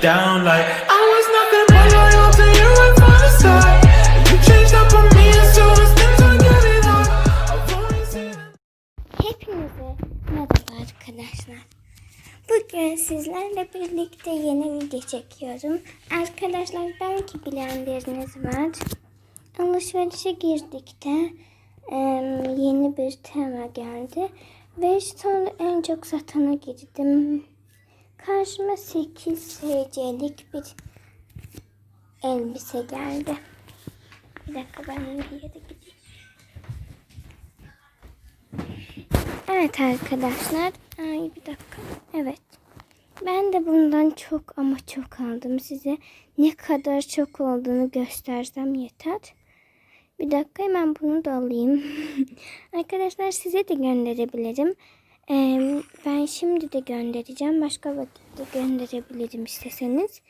down like I was nothing but loyal to you right from the start. You changed up on me as soon as things were getting seen Hepinize merhaba arkadaşlar. Bugün sizlerle birlikte yeni video çekiyorum. Arkadaşlar belki bilenleriniz var. Alışverişe girdik de yeni bir tema geldi. Ve sonra en çok satana girdim. Karşıma 8 SC'lik bir elbise geldi. Bir dakika ben bir yere gideyim. Evet arkadaşlar. Ay bir dakika. Evet. Ben de bundan çok ama çok aldım. Size ne kadar çok olduğunu göstersem yeter. Bir dakika hemen bunu da alayım. arkadaşlar size de gönderebilirim. Ee, şimdi de göndereceğim. Başka vakitte gönderebilirim isteseniz.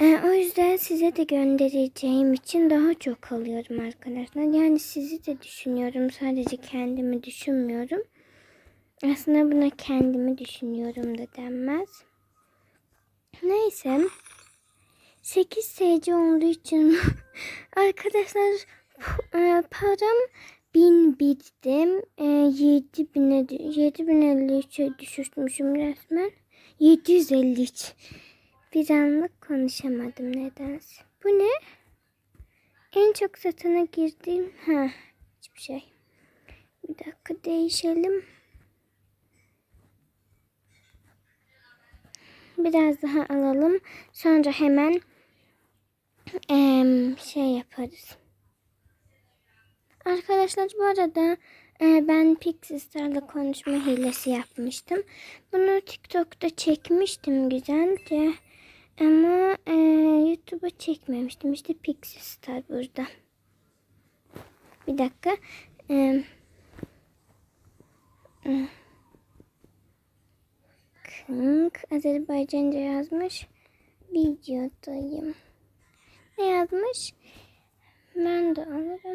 Ee, o yüzden size de göndereceğim için daha çok alıyorum arkadaşlar. Yani sizi de düşünüyorum. Sadece kendimi düşünmüyorum. Aslında buna kendimi düşünüyorum da denmez. Neyse. 8 SC olduğu için arkadaşlar e, param 1000 bitti. E, 7000'e 7053'e düşürmüşüm resmen. 753. Bir anlık konuşamadım nedense. Bu ne? En çok satana girdiğim... Ha, hiçbir şey. Bir dakika değişelim. Biraz daha alalım. Sonra hemen em, şey yaparız. Arkadaşlar bu arada e, ben Pixistar'la konuşma hilesi yapmıştım. Bunu TikTok'ta çekmiştim güzelce. Ama e, YouTube'a çekmemiştim. İşte Pixistar burada. Bir dakika. E, Kınk Azerbaycanca yazmış. Videodayım. Ne yazmış? Ben de alırım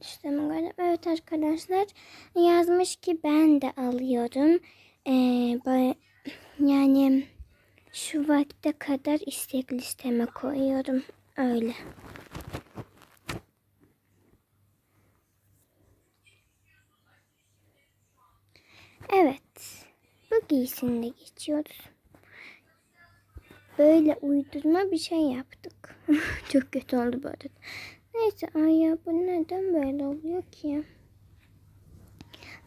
istemem galiba. Evet arkadaşlar yazmış ki ben de alıyorum. Ee, bay- yani şu vakte kadar istek listeme koyuyorum. Öyle. Evet. Bu giysinde geçiyoruz. Böyle uydurma bir şey yaptık. Çok kötü oldu bu arada. Neyse ya bu neden böyle oluyor ki?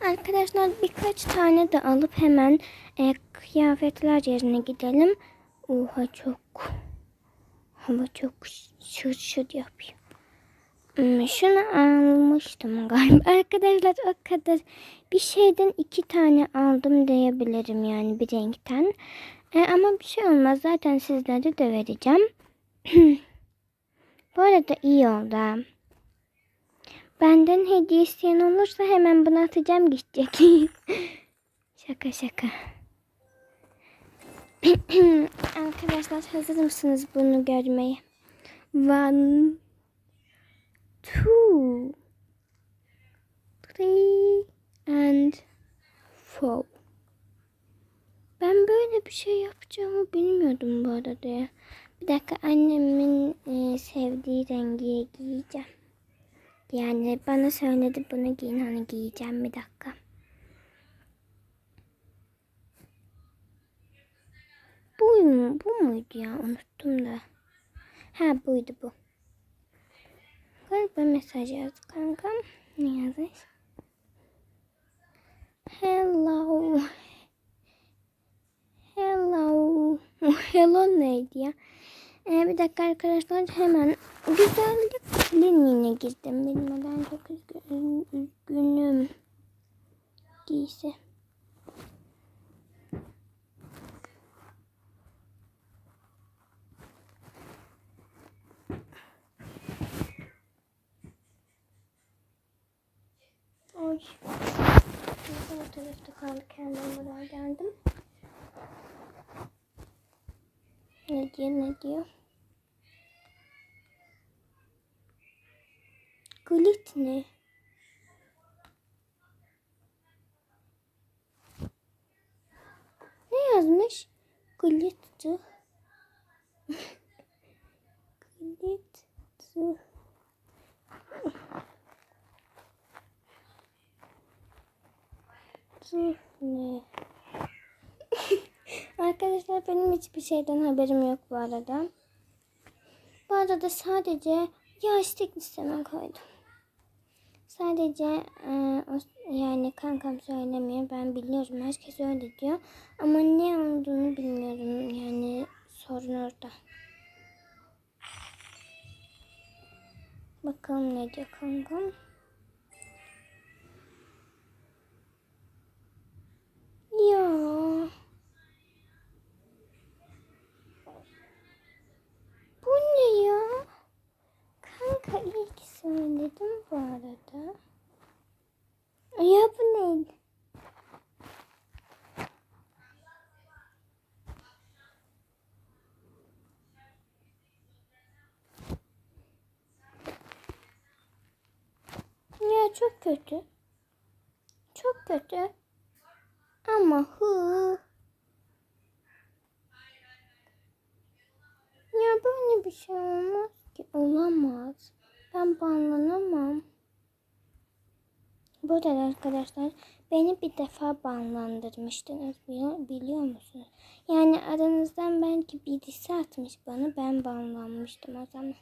Arkadaşlar birkaç tane de alıp hemen e, kıyafetler yerine gidelim. Oha çok hava çok şır şır yapıyor. Hmm, Şunu almıştım galiba. Arkadaşlar o kadar bir şeyden iki tane aldım diyebilirim yani bir renkten. E, ama bir şey olmaz. Zaten sizlere de vereceğim. Bu arada iyi oldu. Benden hediye isteyen olursa hemen bunu atacağım gidecek. şaka şaka. Arkadaşlar hazır mısınız bunu görmeye? One, two, three, and four. Ben böyle bir şey yapacağımı bilmiyordum bu arada ya. Bir dakika annemin e, sevdiği rengi giyeceğim. Yani bana söyledi bunu giyin hani giyeceğim bir dakika. Bu mu? Bu muydu ya? Unuttum da. Ha buydu bu. Galiba mesaj yazdı kankam. Ne yazmış? Hello. Hello. Neydi ya? Ee, bir dakika arkadaşlar hemen güzellik kliniğine girdim. Bilmeden çok üzgün- üzgünüm. Giysi. Oy. O tarafta kaldı kendim buraya geldim. Ne diyor ne diyor? Glit ne? Ne yazmış? Glit'ti. Glit'ti. Zıh ne? Arkadaşlar benim hiçbir şeyden haberim yok bu arada. Bu arada sadece yağışlık listeme koydum. Sadece e, o- yani kankam söylemiyor. Ben biliyorum. Herkes öyle diyor. Ama ne olduğunu bilmiyorum. Yani sorun orada. Bakalım ne diyor kankam. Söyledim bu arada. Ya bu ne? Ya çok kötü. Çok kötü. Ama hı. Ya böyle bir şey olmaz ki. Olamaz. Ben banlanamam. Bu arada arkadaşlar beni bir defa banlandırmıştınız biliyor, biliyor musunuz? Yani aranızdan belki birisi atmış bana ben banlanmıştım o zaman.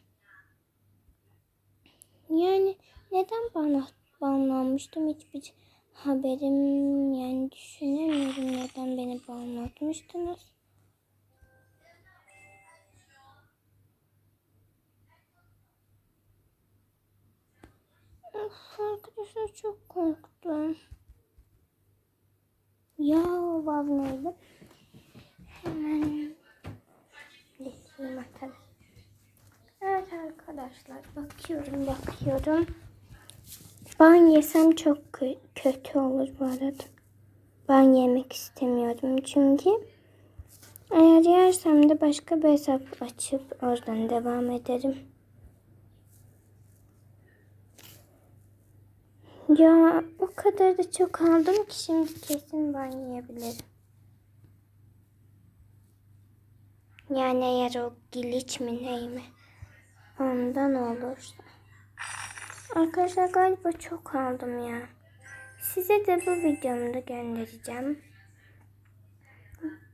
Yani neden bana banlanmıştım hiçbir haberim yani düşünemiyorum neden beni banlatmıştınız. Arkadaşlar çok korktum. Ya vav neydi? Hemen atalım. Evet arkadaşlar bakıyorum bakıyorum. Ben yesem çok kö- kötü olur bu arada. Ben yemek istemiyorum çünkü eğer yersem de başka bir hesap açıp oradan devam ederim. Ya o kadar da çok aldım ki şimdi kesin ben yiyebilirim. Yani eğer o glitch mi ney mi ondan olursa. Arkadaşlar galiba çok aldım ya. Size de bu videomda göndereceğim.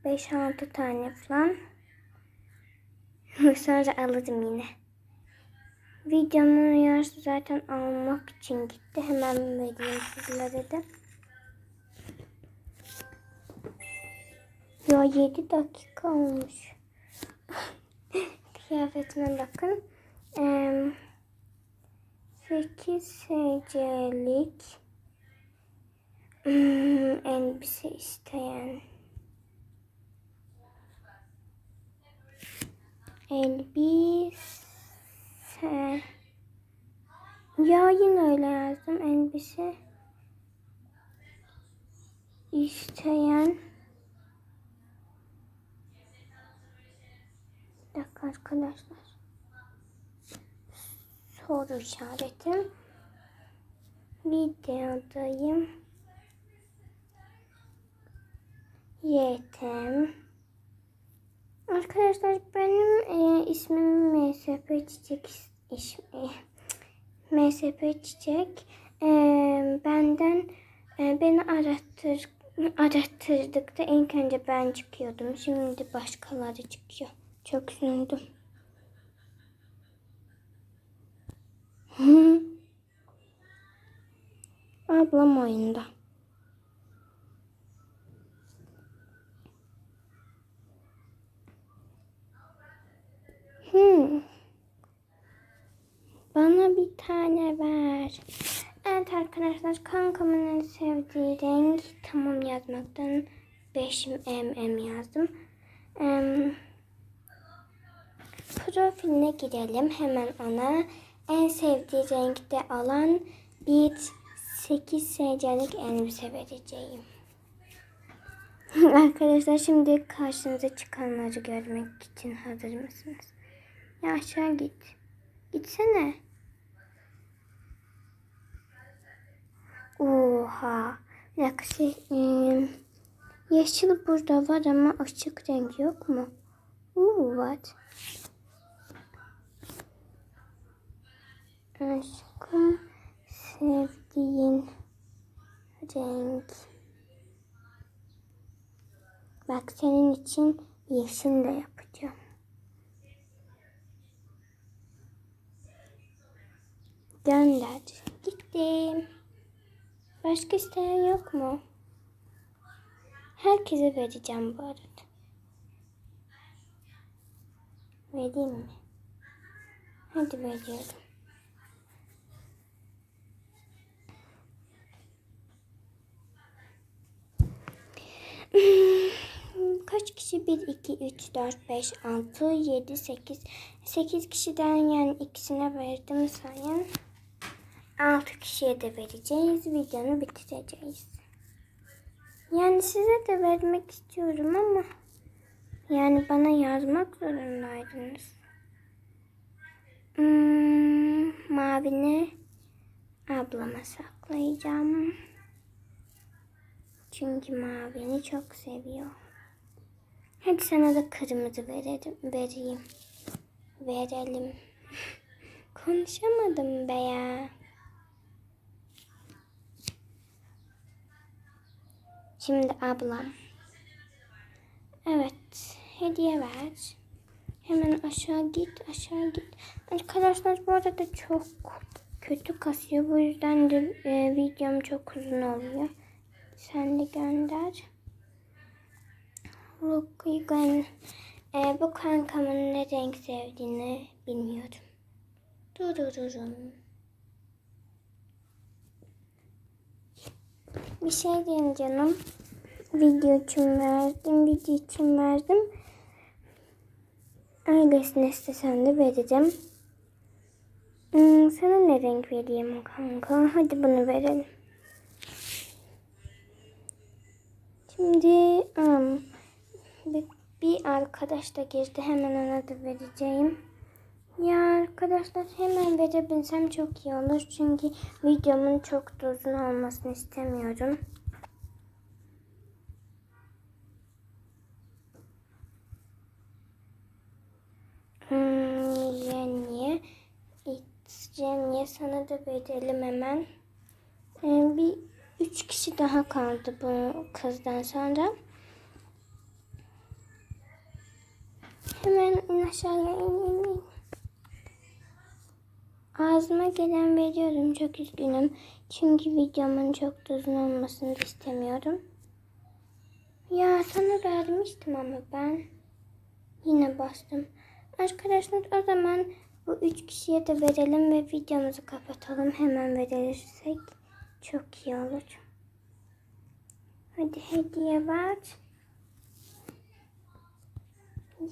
5-6 tane falan. Sonra alırım yine. Videonun yarısı zaten almak için gitti. Hemen vereyim sizlere de. Ya 7 dakika olmuş. Kıyafetime bakın. Eee 8 SC'lik hmm, elbise isteyen elbise ya yine öyle yazdım elbise isteyen bir dakika arkadaşlar soru işaretim. Videodayım. Yetem. Arkadaşlar benim e, ismim MSP Çiçek iş, MSP Çiçek. E, benden e, beni arattır arattırdıkta ilk önce ben çıkıyordum. Şimdi başkaları çıkıyor. Çok üzüldüm. Ablam oyunda. Hmm. Bana bir tane ver. Evet arkadaşlar kankamın en sevdiği renk tamam yazmaktan 5 mm yazdım. Em, profiline girelim hemen ona. En sevdiği renkte alan bir 8 SC'lik elbise vereceğim. Arkadaşlar şimdi karşınıza çıkanları görmek için hazır mısınız? Ya aşağı git. Gitsene. Oha. Bir dakika yeşil burada var ama açık renk yok mu? Oo, what? Aşkım sevdiğin renk. Bak senin için yeşil de yapacağım. Gönder. Gittim. Başka isteyen yok mu? Herkese vereceğim bu arada. Vereyim mi? Hadi veriyorum. Kaç kişi? 1, 2, 3, 4, 5, 6, 7, 8. 8 kişiden yani ikisine verdim sayın. 6 kişiye de vereceğiz. Videonu bitireceğiz. Yani size de vermek istiyorum ama yani bana yazmak zorundaydınız. Hmm, mavini ablama saklayacağım. Çünkü mavini çok seviyor. Hadi sana da kırmızı verelim, vereyim. Verelim. Konuşamadım be ya. Şimdi ablam. Evet. Hediye ver. Hemen aşağı git. Aşağı git. Arkadaşlar bu arada çok kötü kasıyor. Bu yüzden de e, videom çok uzun oluyor. Sen de gönder. Rukuygan. E, bu kankamın ne renk sevdiğini bilmiyorum. Dururum. Bir şey diyeyim canım. Video için verdim. Video için verdim. Öylesine istesen de vereceğim. Hmm, sana ne renk vereyim kanka? Hadi bunu verelim. Şimdi um, bir, bir arkadaş da girdi. Hemen ona da vereceğim. Ya arkadaşlar hemen verebilsem çok iyi olur. Çünkü videomun çok da uzun olmasını istemiyorum. Hmm, Jenny'e Sana da verelim hemen. Ee, bir üç kişi daha kaldı bu kızdan sonra. Hemen in aşağıya in in in. Ağzıma gelen veriyorum. Çok üzgünüm. Çünkü videomun çok da uzun olmasını istemiyorum. Ya sana vermiştim ama ben. Yine bastım. Arkadaşlar o zaman bu üç kişiye de verelim ve videomuzu kapatalım. Hemen verirsek çok iyi olur. Hadi hediye ver.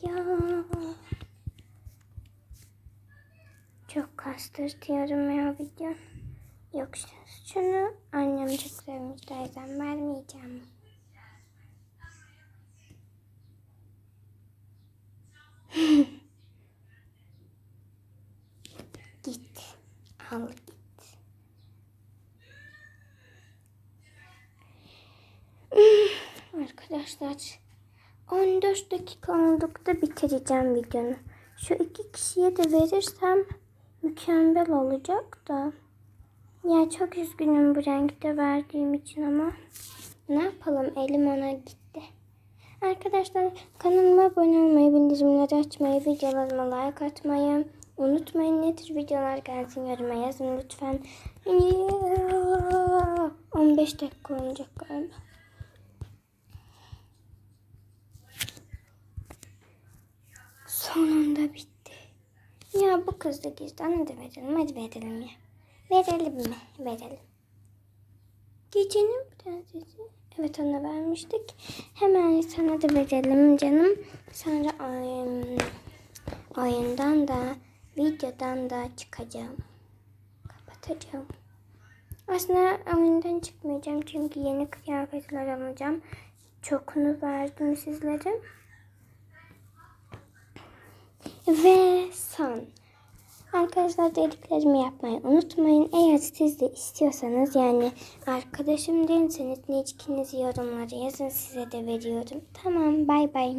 Ya. Çok kastırtıyorum ya video. Yok şunu annem çok sevmiş o yüzden vermeyeceğim. git. Al git. Arkadaşlar 14 dakika oldukta bitireceğim videonu. Şu iki kişiye de verirsem mükemmel olacak da. Ya çok üzgünüm bu renkte verdiğim için ama. Ne yapalım elim ona gitti. Arkadaşlar kanalıma abone olmayı, bildirimleri açmayı, videolarıma like atmayı unutmayın. Ne tür videolar gelsin yoruma yazın lütfen. 15 dakika olacak galiba. Sonunda bitti. Ya bu kız da gizli. Ona da verelim. Hadi verelim ya. Verelim mi? Verelim. Gecenin prensesi. Evet ona vermiştik. Hemen sana da verelim canım. Sonra oyun, oyundan da videodan da çıkacağım. Kapatacağım. Aslında oyundan çıkmayacağım çünkü yeni kıyafetler alacağım. Çokunu verdim sizlere. Ve son. Arkadaşlar dediklerimi yapmayı unutmayın. Eğer siz de istiyorsanız yani arkadaşım değilseniz ne içkinizi yorumlara yazın size de veriyorum. Tamam bay bay.